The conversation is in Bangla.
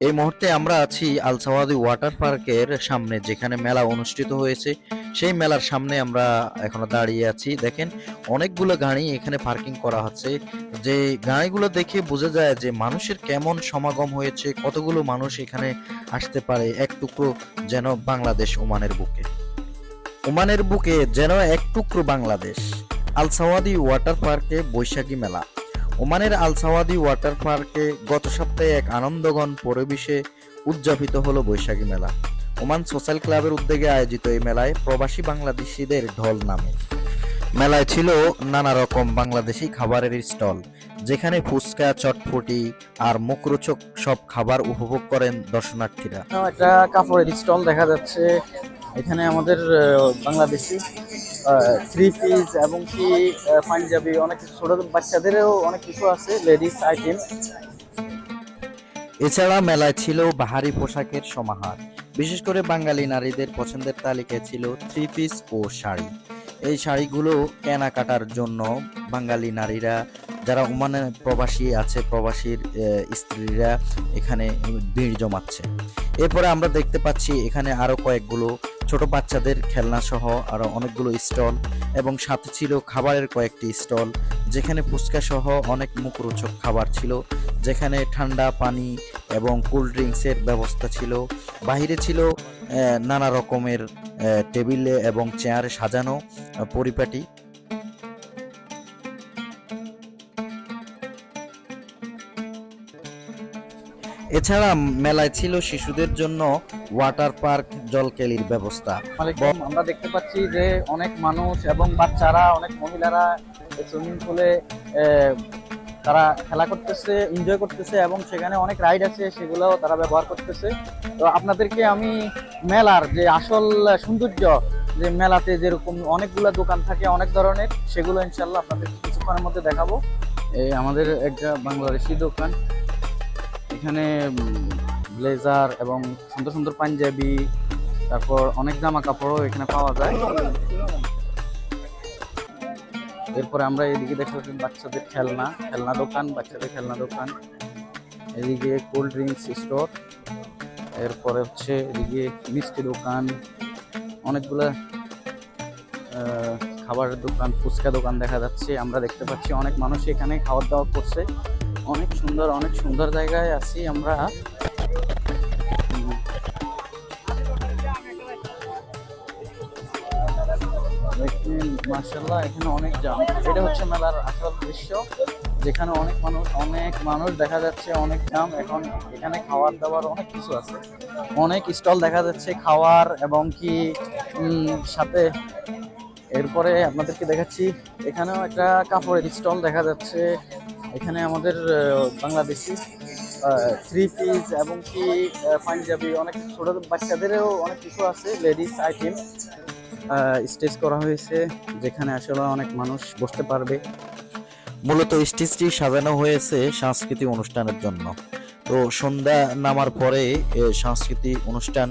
এই মুহূর্তে আমরা আছি আলসাওয়াদি ওয়াটার পার্কের সামনে, যেখানে মেলা অনুষ্ঠিত হয়েছে। সেই মেলার সামনে আমরা এখনও দাঁড়িয়ে আছি। দেখেন, অনেকগুলো গাড়ি এখানে পার্কিং করা হচ্ছে। যে গাড়িগুলো দেখে বোঝা যায় যে মানুষের কেমন সমাগম হয়েছে, কতগুলো মানুষ এখানে আসতে পারে এক টুকরো যেন বাংলাদেশ ওমানের বুকে। ওমানের বুকে যেন এক টুকরো বাংলাদেশ। আলসাওয়াদি ওয়াটার পার্কে বৈশাখী মেলা। ওমানের আল সাওয়াদি ওয়াটার পার্কে গত সপ্তাহে এক আনন্দঘন পরিবেশে উদযাপিত হলো বৈশাখী মেলা। ওমান সোশ্যাল ক্লাবের উদ্যোগে আয়োজিত এই মেলায় প্রবাসী বাংলাদেশিদের ঢল নামে। মেলায় ছিল নানা রকম বাংলাদেশি খাবারের স্টল, যেখানে ফুচকা চটফটি আর মুখরোচক সব খাবার উপভোগ করেন দর্শনার্থীরা। একটা কাপড়ের স্টল দেখা যাচ্ছে। এখানে আমাদের বাংলাদেশি থ্রি পিস এবং কি পাঞ্জাবি, অনেক কিছু। ছোট বাচ্চাদেরও অনেক কিছু আছে লেডিস আইটেম এছাড়া মেলায় ছিল বাহারি পোশাকের সমাহার। বিশেষ করে বাঙালি নারীদের পছন্দের তালিকায় ছিল থ্রি পিস ও শাড়ি। এই শাড়িগুলো কেনাকাটার জন্য বাঙালি নারীরা, যারা ওমানে প্রবাসী আছে, প্রবাসীর স্ত্রীরা এখানে ভিড় জমাচ্ছে। এরপরে আমরা দেখতে পাচ্ছি এখানে আরও কয়েকগুলো ছোট বাচ্চাদের খেলনা সহ আরও অনেকগুলো স্টল এবং সাথে ছিল খাবারের কয়েকটি স্টল, যেখানে ফুচকা সহ অনেক মুখরোচক খাবার ছিল, যেখানে ঠান্ডা পানি এবং কোল্ড ড্রিঙ্কসের ব্যবস্থা ছিল। বাহিরে ছিল নানা রকমের টেবিলে এবং চেয়ারে সাজানো পরিপাটি। এছাড়া মেলায় ছিল শিশুদের জন্য ওয়াটার পার্ক, জলকেলির ব্যবস্থা। আমরা দেখতে পাচ্ছি যে অনেক মানুষ এবং বাচ্চারা, অনেক মহিলারা সুইমিং পুলে তারা খেলা করতেছে এনজয় করতেছে এবং সেখানে অনেক রাইড আছে সেগুলো তারা ব্যবহার করতেছে। তো আপনাদেরকে আমি মেলার যে আসল সৌন্দর্য, যে মেলাতে যেরকম অনেকগুলো দোকান থাকে, অনেক ধরনের, সেগুলো ইনশাল্লাহ আপনাদের কিছুক্ষণের মধ্যে দেখাবো। এই আমাদের একটা বাংলাদেশি দোকান। এখানে ব্লেজার এবং সুন্দর সুন্দর পাঞ্জাবি, তারপর অনেক জামা কাপড়ও এখানে পাওয়া যায়। এরপরে আমরা এদিকে দেখতে পাচ্ছি বাচ্চাদের খেলনা খেলনা দোকান, বাচ্চাদের খেলনা দোকান। এদিকে কোল্ড ড্রিঙ্কস স্টোর এরপরে হচ্ছে এদিকে মিষ্টি দোকান, অনেকগুলা খাবারের দোকান, ফুচকা দোকান দেখা যাচ্ছে। আমরা দেখতে পাচ্ছি অনেক মানুষ এখানে খাওয়ার দাওয়া করছে। অনেক সুন্দর অনেক সুন্দর জায়গায় আছি আমরা। মার্শাল্লাহ এখানে অনেক জাম। এটা হচ্ছে মেলার আসল দৃশ্য, যেখানে অনেক মানুষ অনেক মানুষ দেখা যাচ্ছে, অনেক জাম। এখন এখানে খাওয়ার দাওয়ার অনেক কিছু আছে। অনেক স্টল দেখা যাচ্ছে খাওয়ার এবং কি সাথে এরপরে আপনাদেরকে দেখাচ্ছি, এখানেও একটা কাপড়ের স্টল দেখা যাচ্ছে। এখানে আমাদের বাংলাদেশি থ্রি পিস এবং কি পাঞ্জাবি অনেক ছোট বাচ্চাদেরও অনেক কিছু আছে লেডিস আইটেম স্টেজ করা হয়েছে, যেখানে আসলে অনেক মানুষ বসতে পারবে। মূলত স্টেজটি সাজানো হয়েছে সাংস্কৃতিক অনুষ্ঠানের জন্য। তো সন্ধ্যা নামার পরে সাংস্কৃতিক অনুষ্ঠান